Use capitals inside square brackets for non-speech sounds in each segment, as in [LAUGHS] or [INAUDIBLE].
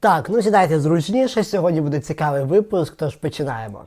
Так, ну сідайте зручніше. Сьогодні буде цікавий випуск, тож починаємо.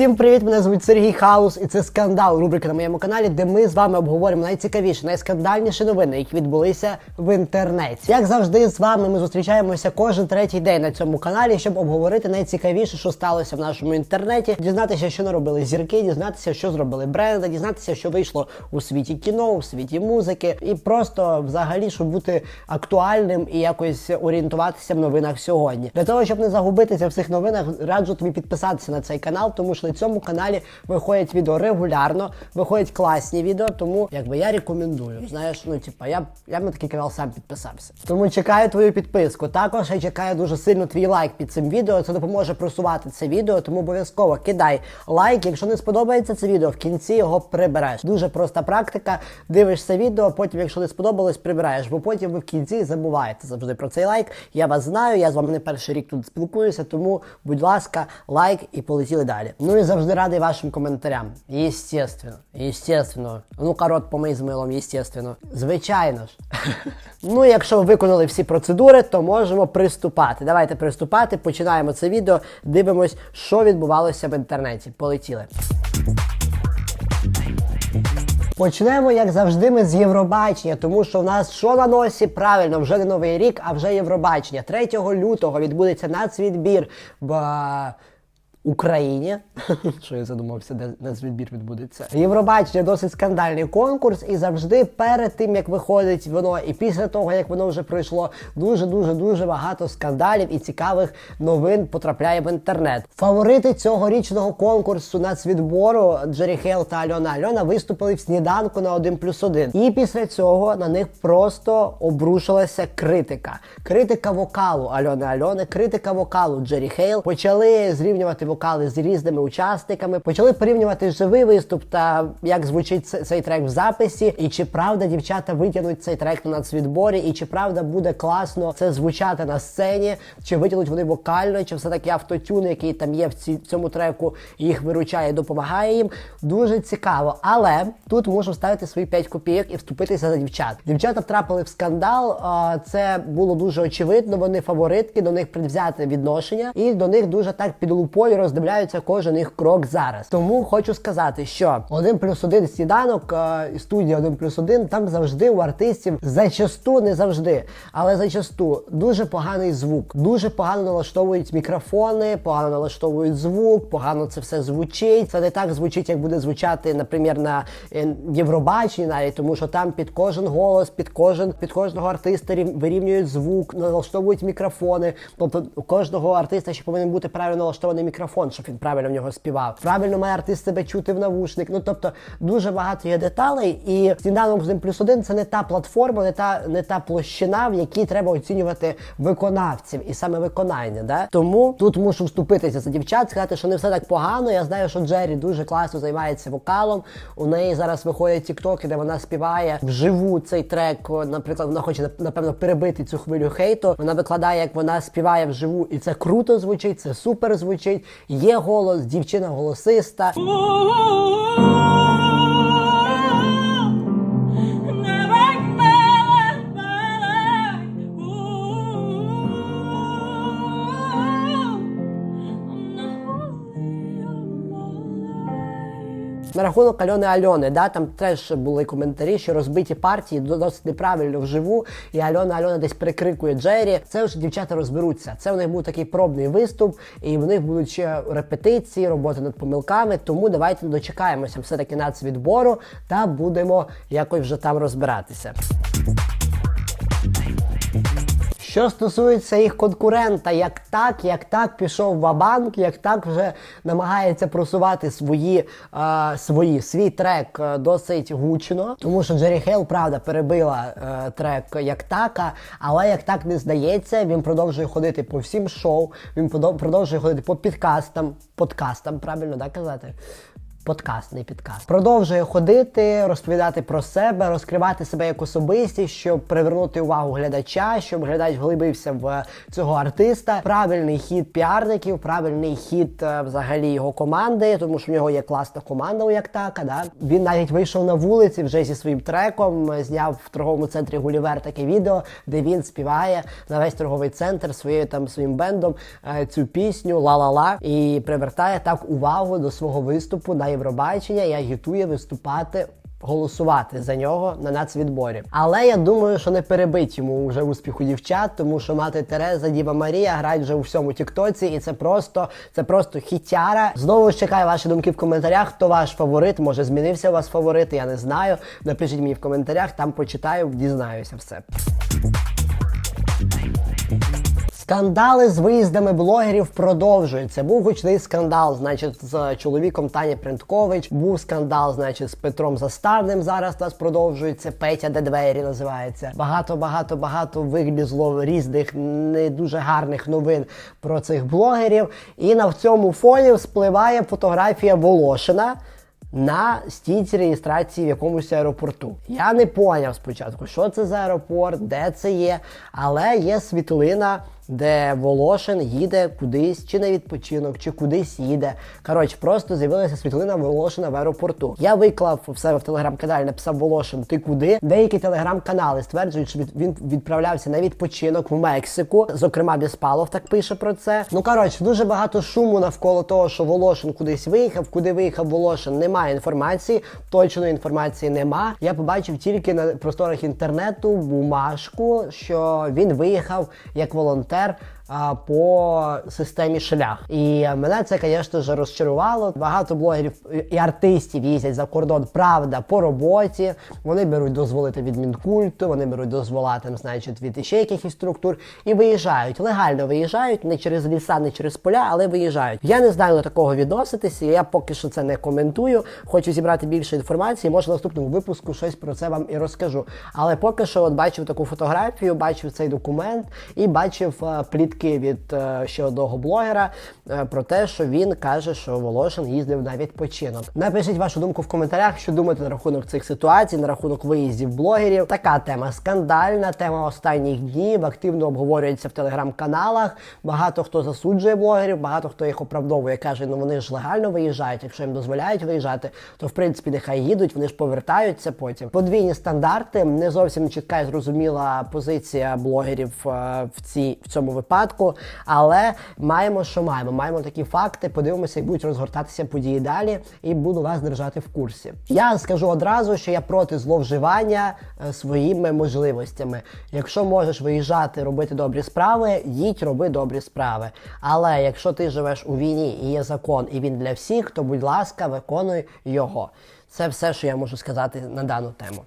Всім привіт! Мене звуть Сергій Хаус, і це скандал. Рубрика на моєму каналі, де ми з вами обговоримо найцікавіші, найскандальніші новини, які відбулися в інтернеті. Як завжди, з вами ми зустрічаємося кожен третій день на цьому каналі, щоб обговорити найцікавіше, що сталося в нашому інтернеті, дізнатися, що наробили зірки, дізнатися, що зробили бренди, дізнатися, що вийшло у світі кіно, у світі музики, і просто взагалі, щоб бути актуальним і якось орієнтуватися в новинах сьогодні. Для того, щоб не загубитися в цих новинах, раджу тобі підписатися на цей канал, тому що на цьому каналі виходять відео регулярно, виходять класні відео, тому якби я рекомендую. Знаєш, ну типа я, я на такий канал сам підписався. Тому чекаю твою підписку. Також я чекаю дуже сильно твій лайк під цим відео. Це допоможе просувати це відео, тому обов'язково кидай лайк. Якщо не сподобається це відео, в кінці його прибереш. Дуже проста практика. Дивишся відео, потім, якщо не сподобалось, прибираєш, бо потім ви в кінці забуваєте завжди про цей лайк. Я вас знаю, я з вами не перший рік тут спілкуюся, тому, будь ласка, лайк і полетіли далі. Ну завжди радий вашим коментарям. Єстественно, єстественно. Ну, корот помий з милом, єстественно. Звичайно ж. [LAUGHS] ну, якщо ви виконали всі процедури, то можемо приступати. Давайте приступати. Починаємо це відео. Дивимось, що відбувалося в інтернеті. Полетіли. Почнемо, як завжди, ми з Євробачення, тому що в нас що на носі? Правильно, вже не новий рік, а вже Євробачення. 3 лютого відбудеться нацвідбір е, Україні. [LAUGHS] Що я задумався, де нацвідбір відбудеться. Євробачення досить скандальний конкурс, і завжди перед тим, як виходить воно, і після того, як воно вже пройшло, дуже-дуже дуже багато скандалів і цікавих новин потрапляє в інтернет. Фаворити цьогорічного конкурсу нацвідбору Джері Хейл та Альона Альона виступили в сніданку на 1 плюс 1. І після цього на них просто обрушилася критика. Критика вокалу Альони Альони, критика вокалу Джері Хейл. Почали зрівнювати вокали з різними учасниками, почали порівнювати живий виступ та як звучить цей трек в записі, і чи правда дівчата витягнуть цей трек на нацвідборі, і чи правда буде класно це звучати на сцені, чи витягнуть вони вокально, чи все таки автотюн, який там є в ці, цьому треку, їх виручає, допомагає їм. Дуже цікаво. Але тут можу ставити свої 5 копійок і вступитися за дівчат. Дівчата втрапили в скандал. Це було дуже очевидно. Вони фаворитки, до них предвзяте відношення, і до них дуже так під лупою роздивляються кожен їх крок зараз. Тому хочу сказати, що один плюс один сніданок е, і студія один плюс один там завжди у артистів зачасту, не завжди, але зачасту дуже поганий звук. Дуже погано налаштовують мікрофони, погано налаштовують звук, погано це все звучить. Це не так звучить, як буде звучати, наприклад, на е, Євробаченні, навіть тому, що там під кожен голос, під кожен під кожного артиста вирівнюють звук, налаштовують мікрофони. Тобто у кожного артиста ще повинен бути правильно налаштований мікрофон, щоб він правильно в нього співав. Правильно має артист себе чути в навушник. Ну тобто дуже багато є деталей, і сніданок з 1 плюс 1 це не та платформа, не та не та площина, в якій треба оцінювати виконавців і саме виконання. Да? Тому тут мушу вступитися за дівчат, сказати, що не все так погано. Я знаю, що Джері дуже класно займається вокалом. У неї зараз виходять тіктоки, де вона співає вживу цей трек. Наприклад, вона хоче напевно перебити цю хвилю хейту. Вона викладає, як вона співає вживу, і це круто звучить, це супер звучить. Є голос, дівчина голосиста. На рахунок Альони Альони, да, там теж були коментарі, що розбиті партії досить неправильно вживу, і Альона Альона десь прикрикує Джері. Це вже дівчата розберуться. Це у них був такий пробний виступ, і в них будуть ще репетиції, роботи над помилками. Тому давайте дочекаємося все-таки нацвідбору та будемо якось вже там розбиратися. Що стосується їх конкурента, як так, як так пішов Вабанк, як так вже намагається просувати свої, е, свої свій трек е, досить гучно, тому що Джері Хейл, правда, перебила е, трек як така, але як так не здається, він продовжує ходити по всім шоу, він продовжує ходити по підкастам, подкастам, правильно да, казати? Подкаст, не підкаст. Продовжує ходити, розповідати про себе, розкривати себе як особистість, щоб привернути увагу глядача, щоб глядач глибився в цього артиста. Правильний хід піарників, правильний хід е, взагалі його команди, тому що в нього є класна команда у Яктака. Да? Він навіть вийшов на вулиці вже зі своїм треком, е, зняв в торговому центрі Гулівер таке відео, де він співає на весь торговий центр своєю там своїм бендом е, цю пісню Ла-ла-ла і привертає так увагу до свого виступу на Євробачення і агітує виступати. Голосувати за нього на нацвідборі. Але я думаю, що не перебить йому вже успіху дівчат, тому що мати Тереза, Діва Марія грають вже у всьому Тіктоці, і це просто це просто хітяра. Знову ж чекаю ваші думки в коментарях. Хто ваш фаворит? Може змінився у вас фаворит? Я не знаю. Напишіть мені в коментарях, там почитаю, дізнаюся все. Скандали з виїздами блогерів продовжуються. Був гучний скандал, значить, з чоловіком Тані Принткович. Був скандал, значить, з Петром Заставним. Зараз нас продовжується. Петя де двері називається. Багато, багато, багато вилізло різних не дуже гарних новин про цих блогерів. І на цьому фоні спливає фотографія Волошина. На стійці реєстрації в якомусь аеропорту. Я не поняв спочатку, що це за аеропорт, де це є, але є світлина, де Волошин їде кудись, чи на відпочинок, чи кудись їде. Коротше, просто з'явилася світлина Волошина в аеропорту. Я виклав в себе в телеграм-каналі, написав Волошин, ти куди? Деякі телеграм-канали стверджують, що він відправлявся на відпочинок в Мексику. Зокрема, Біспалов так пише про це. Ну коротше, дуже багато шуму навколо того, що Волошин кудись виїхав. Куди виїхав Волошин, немає інформації. Точної інформації нема. Я побачив тільки на просторах інтернету бумажку, що він виїхав як волонтер. share По системі шлях, і мене це, звісно ж, розчарувало. Багато блогерів і артистів їздять за кордон, правда, по роботі. Вони беруть дозволити від мінкульту, вони беруть дозвола там, значить, від іще якихось структур і виїжджають. Легально виїжджають не через ліса, не через поля, але виїжджають. Я не знаю до такого відноситися. Я поки що це не коментую. Хочу зібрати більше інформації. Може, в наступному випуску щось про це вам і розкажу. Але поки що, от бачив таку фотографію, бачив цей документ і бачив е, плітки від е, ще одного блогера е, про те, що він каже, що Волошин їздив на відпочинок. Напишіть вашу думку в коментарях, що думаєте на рахунок цих ситуацій, на рахунок виїздів блогерів. Така тема скандальна, тема останніх днів активно обговорюється в телеграм-каналах. Багато хто засуджує блогерів, багато хто їх оправдовує, каже, ну вони ж легально виїжджають. Якщо їм дозволяють виїжджати, то в принципі нехай їдуть, вони ж повертаються потім. Подвійні стандарти, не зовсім чітка і зрозуміла позиція блогерів е, в цій в цьому випадку. Але маємо, що маємо. Маємо такі факти. Подивимося, як будуть розгортатися події далі, і буду вас держати в курсі. Я скажу одразу, що я проти зловживання е, своїми можливостями. Якщо можеш виїжджати, робити добрі справи, їдь, роби добрі справи. Але якщо ти живеш у війні і є закон, і він для всіх, то будь ласка, виконуй його. Це все, що я можу сказати на дану тему.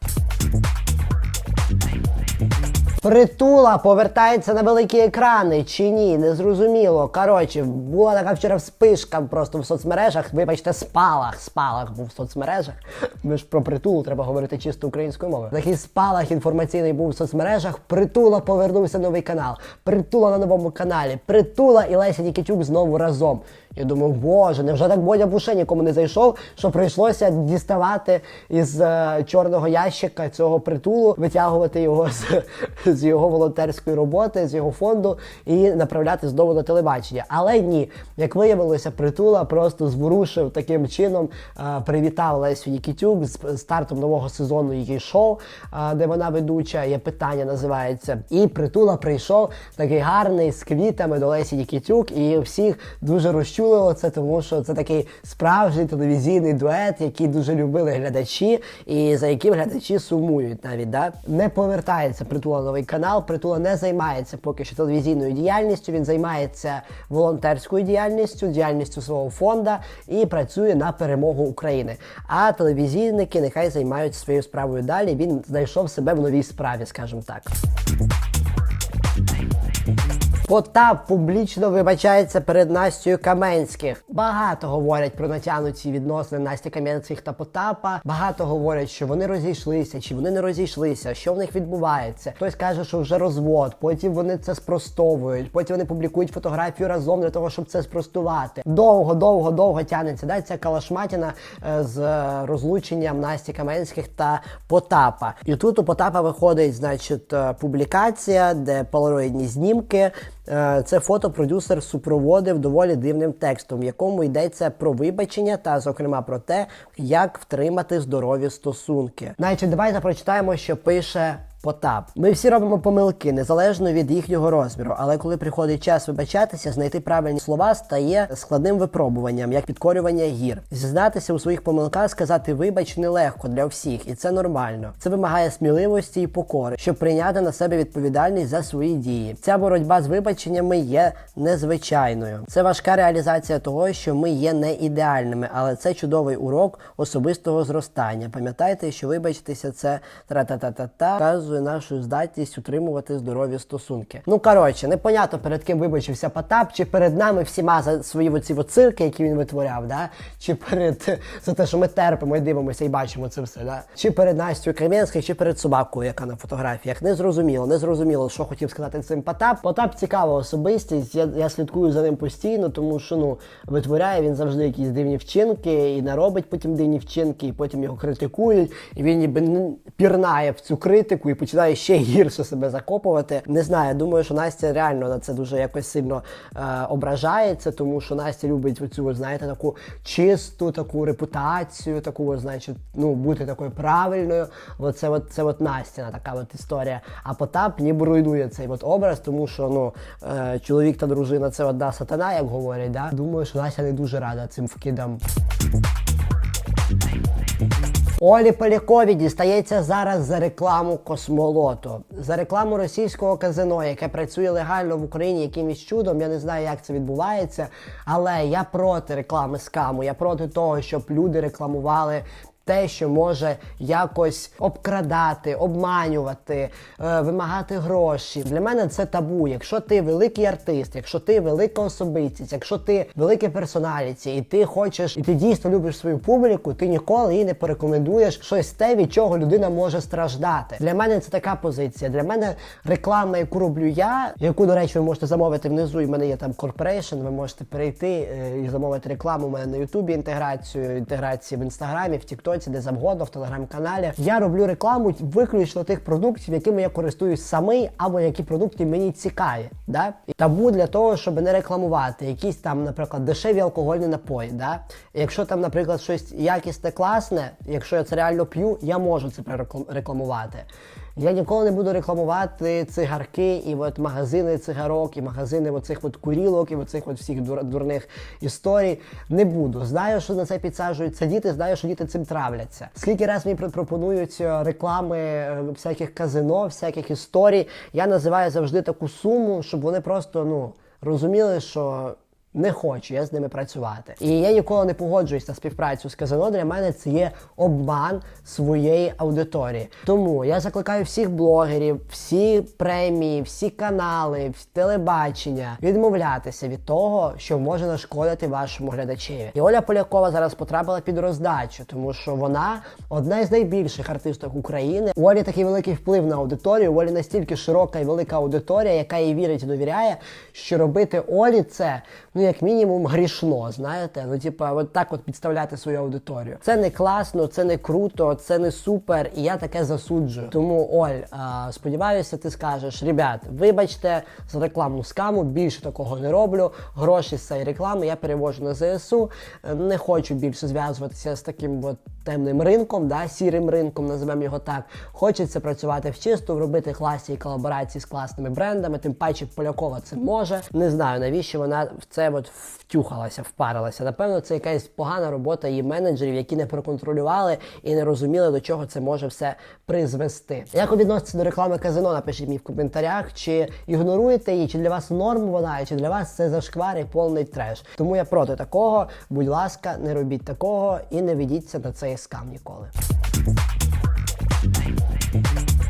Притула повертається на великі екрани чи ні, незрозуміло. Коротше, була така вчора вспишка просто в соцмережах. Вибачте, спалах, спалах був в соцмережах. Ми ж про притулу треба говорити чисто українською мовою. Такий спалах інформаційний був в соцмережах. Притула повернувся новий канал. Притула на новому каналі. Притула і Леся Нікітюк знову разом. Я думаю, боже, невже так Бодя Буше нікому не зайшов, що прийшлося діставати із е, чорного ящика цього притулу, витягувати його з, з його волонтерської роботи, з його фонду і направляти знову на телебачення. Але ні, як виявилося, притула просто зворушив таким чином, е, привітав Лесю Нікітюк з стартом нового сезону її шоу, е, де вона ведуча, є питання, називається. І притула прийшов такий гарний з квітами до Лесі Нікітюк, і всіх дуже розчулило це, тому що це такий справжній телевізійний дует, який дуже любили глядачі, і за яким глядачі сумують навіть. Да? Не повертається притула новий канал. Притула не займається поки що телевізійною діяльністю. Він займається волонтерською діяльністю, діяльністю свого фонда і працює на перемогу України. А телевізійники нехай займаються своєю справою далі. Він знайшов себе в новій справі, скажімо так. Потап публічно вибачається перед Настю Каменських. Багато говорять про натягнуті відносини Насті Кам'янських та Потапа. Багато говорять, що вони розійшлися, чи вони не розійшлися, що в них відбувається. Хтось каже, що вже розвод. Потім вони це спростовують. Потім вони публікують фотографію разом для того, щоб це спростувати. Довго, довго, довго тягнеться. Да, ця калашматіна е, з е, розлученням Насті Каменських та Потапа. І тут у Потапа виходить, значить, е, публікація, де полароїдні знімки. Е, Це фото продюсер супроводив доволі дивним текстом, в якому йдеться про вибачення та, зокрема, про те, як втримати здорові стосунки. Наче давайте прочитаємо, що пише. Потап. Ми всі робимо помилки незалежно від їхнього розміру, але коли приходить час вибачатися, знайти правильні слова стає складним випробуванням, як підкорювання гір. Зізнатися у своїх помилках, сказати вибач нелегко для всіх, і це нормально. Це вимагає сміливості і покори, щоб прийняти на себе відповідальність за свої дії. Ця боротьба з вибаченнями є незвичайною. Це важка реалізація того, що ми є не ідеальними, але це чудовий урок особистого зростання. Пам'ятайте, що вибачитися це тра-та-та-та-та показує нашу здатність утримувати здорові стосунки. Ну коротше, непонятно перед ким вибачився Потап, чи перед нами всіма за свої оці цирки, які він витворяв, да? чи перед за те, що ми терпимо і дивимося і бачимо це все, да? чи перед Настю Кам'янською, чи перед собакою, яка на фотографіях. Не зрозуміло, не зрозуміло, що хотів сказати цим Потап. Потап цікава особистість. Я, я слідкую за ним постійно, тому що ну витворяє він завжди якісь дивні вчинки і наробить потім дивні вчинки, і потім його критикують. І він ніби пірнає в цю критику і починає ще гірше себе закопувати. Не знаю, думаю, що Настя реально на це дуже якось сильно е, ображається, тому що Настя любить оцю, знаєте, таку чисту таку репутацію, таку, значить, ну, бути такою правильною. Оце от, це от Настяна така от історія. А Потап ніби руйнує цей от образ, тому що ну, е, чоловік та дружина це одна сатана, як говорять. Да? Думаю, що Настя не дуже рада цим вкидам. Олі Полякові дістається зараз за рекламу космолоту, за рекламу російського казино, яке працює легально в Україні якимось чудом. Я не знаю, як це відбувається, але я проти реклами скаму. Я проти того, щоб люди рекламували. Те, що може якось обкрадати, обманювати, е, вимагати гроші. Для мене це табу. Якщо ти великий артист, якщо ти велика особистість, якщо ти велике персоналіті, і ти хочеш, і ти дійсно любиш свою публіку, ти ніколи їй не порекомендуєш щось те, від чого людина може страждати. Для мене це така позиція. Для мене реклама, яку роблю я, яку, до речі, ви можете замовити внизу. І в мене є там корпорейшн. Ви можете перейти е, і замовити рекламу. У мене на Ютубі інтеграцію, інтеграції в інстаграмі, в Тіктоці, де завгодно, в телеграм-каналі. Я роблю рекламу виключно тих продуктів, якими я користуюсь самий, або які продукти мені цікаві. Да? Табу для того, щоб не рекламувати якісь там, наприклад, дешеві алкогольні напої. Да? Якщо там, наприклад, щось якісне, класне, якщо я це реально п'ю, я можу це рекламувати. Я ніколи не буду рекламувати цигарки і от магазини цигарок, і магазини оцих от курілок, і оцих от всіх дур, дурних історій. Не буду. Знаю, що на це підсаджуються діти, знаю, що діти цим травляться. Скільки раз мені пропонують е, реклами е, всяких казино, всяких історій, я називаю завжди таку суму, щоб вони просто ну розуміли, що. Не хочу я з ними працювати. І я ніколи не погоджуюсь на співпрацю з казино. Для мене це є обман своєї аудиторії. Тому я закликаю всіх блогерів, всі премії, всі канали, телебачення відмовлятися від того, що може нашкодити вашому глядачеві. І Оля Полякова зараз потрапила під роздачу, тому що вона одна із найбільших артисток України. У Олі такий великий вплив на аудиторію. У Олі настільки широка і велика аудиторія, яка їй вірить і довіряє, що робити Олі це ну як мінімум грішно. Знаєте, ну типа, от так от підставляти свою аудиторію. Це не класно, це не круто, це не супер, і я таке засуджую. Тому Оль, а, сподіваюся, ти скажеш, ребят, вибачте за рекламну скаму, більше такого не роблю. Гроші з цієї реклами я перевожу на ЗСУ. Не хочу більше зв'язуватися з таким от темним ринком, да, сірим ринком, називаємо його так. Хочеться працювати в чисту, робити класні колаборації з класними брендами. Тим паче Полякова це може. Не знаю навіщо вона в це от втюхалася, впарилася. Напевно, це якась погана робота її менеджерів, які не проконтролювали і не розуміли, до чого це може все призвести. Як ви відноситеся до реклами казино? Напишіть мені в коментарях, чи ігноруєте її, чи для вас норм вона, чи для вас це зашквар і повний треш. Тому я проти такого. Будь ласка, не робіть такого і не ведіться на цей скам ніколи.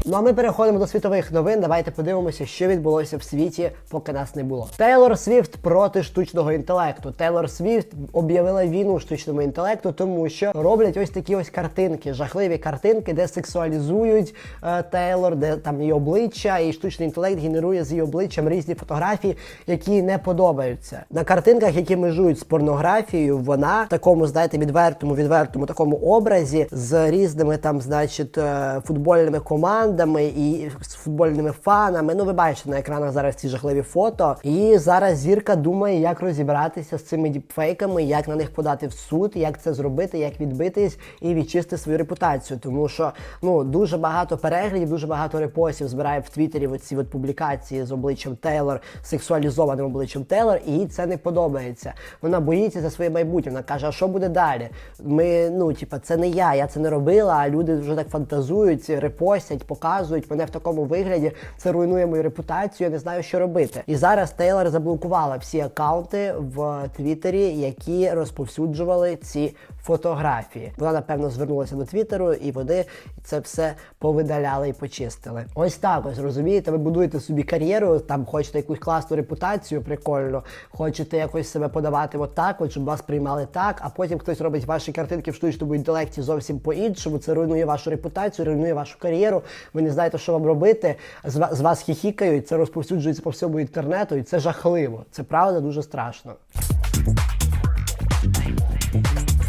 Ну а ми переходимо до світових новин. Давайте подивимося, що відбулося в світі, поки нас не було. Тейлор Свіфт проти штучного інтелекту. Тейлор Свіфт об'явила війну штучному інтелекту, тому що роблять ось такі ось картинки, жахливі картинки, де сексуалізують е, Тейлор, де там її обличчя, і штучний інтелект генерує з її обличчям різні фотографії, які не подобаються. На картинках, які межують з порнографією, вона в такому, знаєте, відвертому, відвертому такому образі з різними там, значить, е, футбольними командами і з футбольними фанами. Ну, ви бачите на екранах зараз ці жахливі фото. І зараз зірка думає, як розібратися з цими діпфейками, як на них подати в суд, як це зробити, як відбитись і відчистити свою репутацію. Тому що ну дуже багато переглядів, дуже багато репостів збирає в Твіттері оці от публікації з обличчям Тейлор, сексуалізованим обличчям Тейлор, і їй це не подобається. Вона боїться за своє майбутнє. Вона каже: а що буде далі? Ми, ну, типа, це не я, я це не робила, а люди вже так фантазують, репостять, показують мене в такому вигляді. Це руйнує мою репутацію. Я не знаю, що робити. І зараз Тейлор заблокувала всі акаунти в Твіттері, які розповсюджували ці фотографії. Вона напевно звернулася до Твіттеру, і вони це все повидаляли і почистили. Ось так ось розумієте. Ви будуєте собі кар'єру, там хочете якусь класну репутацію, прикольно, хочете якось себе подавати отак, от, щоб вас приймали так, а потім хтось робить ваші картинки в штучному інтелекті зовсім по-іншому. Це руйнує вашу репутацію, руйнує вашу кар'єру. Ви не знаєте, що вам робити. З вас хіхікають, це розповсюджується по всьому інтернету, і це жахливо. Це правда дуже страшно.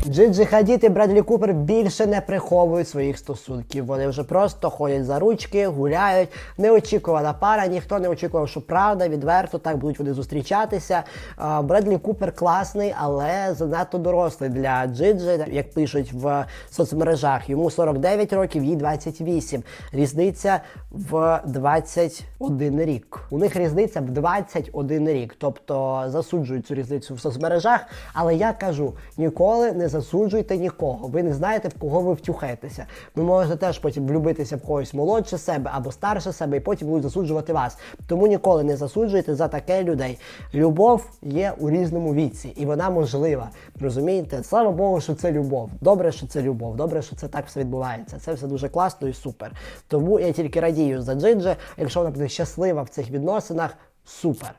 Джиджи Хадід і Бредлі Купер більше не приховують своїх стосунків. Вони вже просто ходять за ручки, гуляють. Неочікувана пара, ніхто не очікував, що правда, відверто так будуть вони зустрічатися. Бредлі Купер класний, але занадто дорослий для Джиджи, як пишуть в соцмережах. Йому 49 років, їй 28. Різниця в 21 рік. У них різниця в 21 рік. Тобто засуджують цю різницю в соцмережах. Але я кажу, ніколи не засуджуйте нікого. Ви не знаєте, в кого ви втюхаєтеся. Ви можете теж потім влюбитися в когось молодше себе або старше себе, і потім будуть засуджувати вас. Тому ніколи не засуджуйте за таке людей. Любов є у різному віці, і вона можлива. Розумієте? Слава Богу, що це любов. Добре, що це любов. Добре, що це так все відбувається. Це все дуже класно і супер. Тому я тільки радію за Джиджи. Якщо вона буде щаслива в цих відносинах, супер.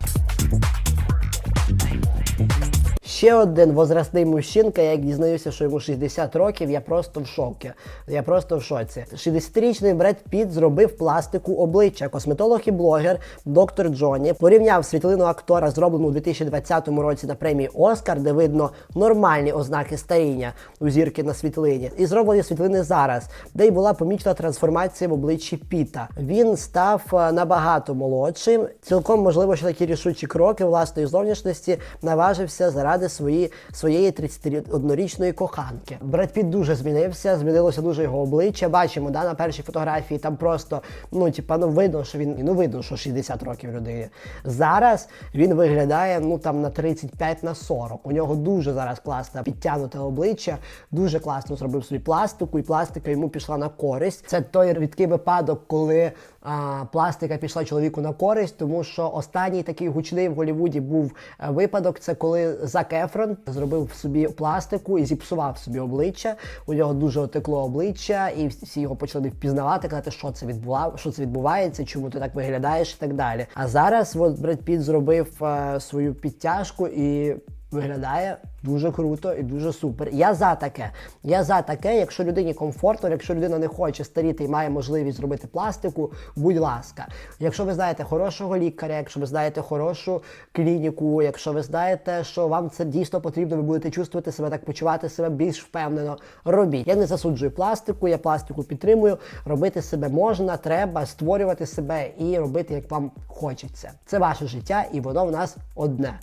Ще один возрастний мужчинка, я як дізнаюся, що йому 60 років, я просто в шокі. Я просто в шоці. 60-річний Бред Піт зробив пластику обличчя. Косметолог і блогер доктор Джоні порівняв світлину актора, зроблену у 2020 році на премії Оскар, де видно нормальні ознаки старіння у зірки на світлині, і зроблені світлини зараз, де й була помічена трансформація в обличчі Піта. Він став е, набагато молодшим. Цілком можливо, що такі рішучі кроки власної зовнішності наважився заради свої, своєї 31-річної коханки. Бред Піт дуже змінився, змінилося дуже його обличчя. Бачимо, да, на першій фотографії там просто ну, типа, ну видно, що він ну видно, що 60 років людині. Зараз він виглядає ну там на 35 на 40. У нього дуже зараз класне підтягнуте обличчя, дуже класно зробив собі пластику, і пластика йому пішла на користь. Це той рідкий випадок, коли а, пластика пішла чоловіку на користь, тому що останній такий гучний в Голлівуді був е, випадок. Це коли Зак Ефрон зробив собі пластику і зіпсував собі обличчя. У нього дуже отекло обличчя, і всі його почали впізнавати, казати, що це відбува... що це відбувається, чому ти так виглядаєш і так далі. А зараз от Бред Піт зробив е, свою підтяжку і. Виглядає дуже круто і дуже супер. Я за таке. Я за таке, якщо людині комфортно, якщо людина не хоче старіти і має можливість зробити пластику, будь ласка. Якщо ви знаєте хорошого лікаря, якщо ви знаєте хорошу клініку, якщо ви знаєте, що вам це дійсно потрібно, ви будете чувствувати себе так, почувати себе більш впевнено. Робіть. Я не засуджую пластику, я пластику підтримую. Робити себе можна, треба створювати себе і робити, як вам хочеться. Це ваше життя, і воно в нас одне.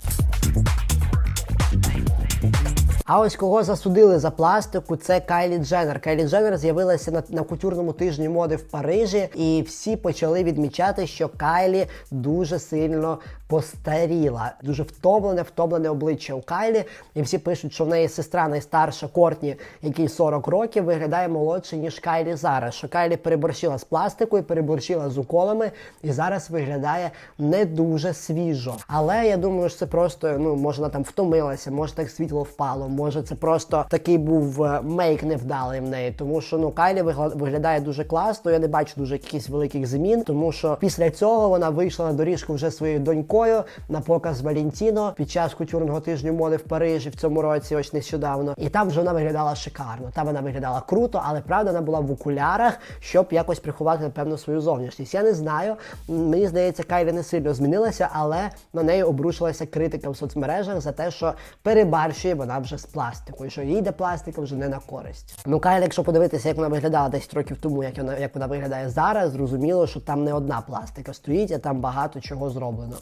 А ось кого засудили за пластику, це Кайлі Дженнер. Кайлі Дженнер з'явилася на, на кутюрному тижні моди в Парижі, і всі почали відмічати, що Кайлі дуже сильно постаріла, дуже втомлене, втомлене обличчя у Кайлі. І всі пишуть, що в неї сестра найстарша Кортні, якій 40 років, виглядає молодше, ніж Кайлі зараз. Що Кайлі переборщила з пластикою, переборщила з уколами, і зараз виглядає не дуже свіжо. Але я думаю, що це просто ну може вона там втомилася, може так світло впало, може це просто такий був е, мейк невдалий в неї, тому що ну Кайлі виглядає дуже класно. Я не бачу дуже якихось великих змін, тому що після цього вона вийшла на доріжку вже своєю донькою на показ Валентіно під час кутюрного тижню моди в Парижі в цьому році, ось нещодавно. І там вже вона виглядала шикарно. Там вона виглядала круто, але правда вона була в окулярах, щоб якось приховати напевно свою зовнішність. Я не знаю. Мені здається, Кайлі не сильно змінилася, але на неї обрушилася критика в соцмережах за те, що перебарщує вона вже з пластикою, що їй де пластика вже не на користь. Ну Кайлі, якщо подивитися, як вона виглядала 10 років тому, як вона як вона виглядає зараз, зрозуміло, що там не одна пластика стоїть, а там багато чого зроблено.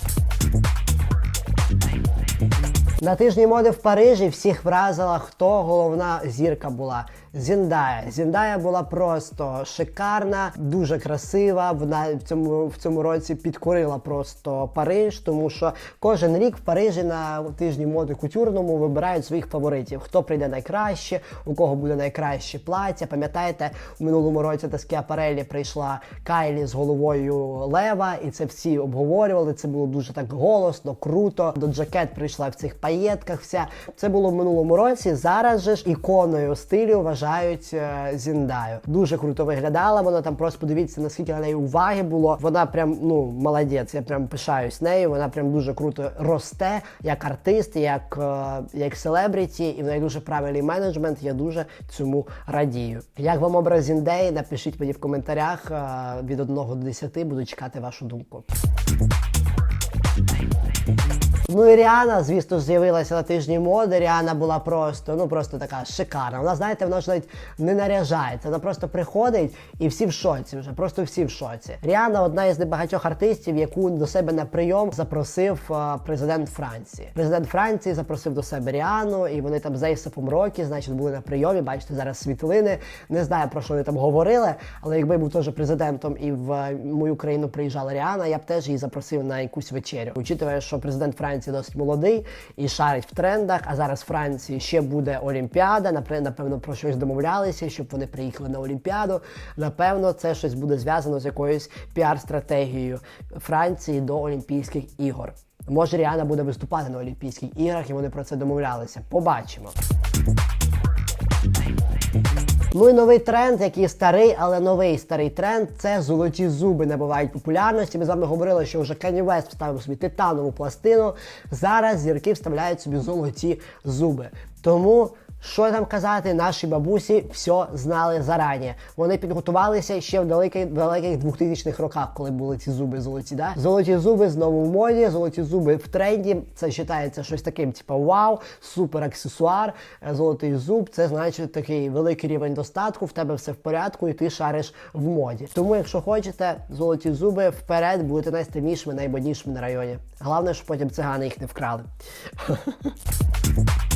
На тижні моди в Парижі всіх вразила, хто головна зірка була. Зіндая. Зіндая була просто шикарна, дуже красива. Вона в цьому в цьому році підкорила просто Париж, тому що кожен рік в Парижі на тижні моди кутюрному вибирають своїх фаворитів. Хто прийде найкраще, у кого буде найкраще плаття. Пам'ятаєте, у минулому році та Скіапарелі прийшла Кайлі з головою лева, і це всі обговорювали. Це було дуже так голосно, круто. До Джакет прийшла в цих паєтках. Вся це було в минулому році. Зараз же ж іконою стилю вважають е, Зіндаю. Дуже круто виглядала. Вона там просто подивіться, наскільки на неї уваги було. Вона прям ну молодець. Я прям пишаюсь нею. Вона прям дуже круто росте як артист, як, е, як селебріті, і в неї дуже правильний менеджмент. Я дуже цьому радію. Як вам образ Зіндеї? Напишіть мені в коментарях е, від 1 до 10. Буду чекати вашу думку. Ну і Ріана, звісно, з'явилася на тижні моди. Ріана була просто, ну просто така шикарна. Вона, знаєте, вона ж навіть не наряжається. Вона просто приходить і всі в шоці вже. Просто всі в шоці. Ріана одна із небагатьох артистів, яку до себе на прийом запросив е, президент Франції. Президент Франції запросив до себе Ріану, і вони там з Ейсапом Рокі, значить, були на прийомі. Бачите, зараз світлини. Не знаю про що вони там говорили, але якби був теж президентом і в мою країну приїжджала Ріана, я б теж її запросив на якусь вечерю. Учитывая, що президент Франції досить молодий і шарить в трендах. А зараз в Франції ще буде Олімпіада. Напевно, про щось домовлялися, щоб вони приїхали на Олімпіаду. Напевно, це щось буде зв'язано з якоюсь піар-стратегією Франції до Олімпійських ігор. Може, Ріана буде виступати на Олімпійських іграх, і вони про це домовлялися. Побачимо. Ну і новий тренд, який старий, але новий старий тренд це золоті зуби набувають популярності. Ми з вами говорили, що вже Kanye West вставив собі титанову пластину. Зараз зірки вставляють собі золоті зуби. Тому. Що там казати, наші бабусі все знали зарані. Вони підготувалися ще в далеких далеких 2000-х роках, коли були ці зуби золоті. Да? Золоті зуби знову в моді, золоті зуби в тренді. Це вважається щось таким, типу вау, супер аксесуар. Е, Золотий зуб це значить такий великий рівень достатку. В тебе все в порядку, і ти шариш в моді. Тому, якщо хочете, золоті зуби вперед будете найстильнішими, найбоднішими на районі. Головне, щоб потім цигани їх не вкрали. [LAUGHS]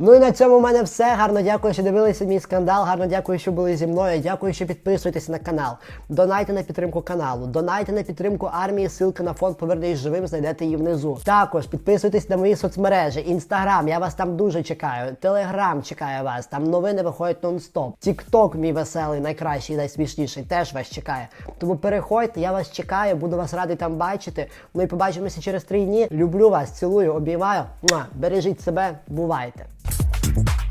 Ну і на цьому в мене все. Гарно дякую, що дивилися мій скандал. Гарно дякую, що були зі мною. Дякую, що підписуєтесь на канал. Донайте на підтримку каналу. Донайте на підтримку армії. Ссылка на фонд Повернись живим. Знайдете її внизу. Також підписуйтесь на мої соцмережі. Інстаграм, я вас там дуже чекаю. Телеграм чекає вас. Там новини виходять нон-стоп. Тікток, мій веселий, найкращий, найсмішніший, теж вас чекає. Тому переходьте, я вас чекаю, буду вас радий там бачити. Ну і побачимося через три дні. Люблю вас, цілую, обіймаю. Бережіть себе, бувайте. people.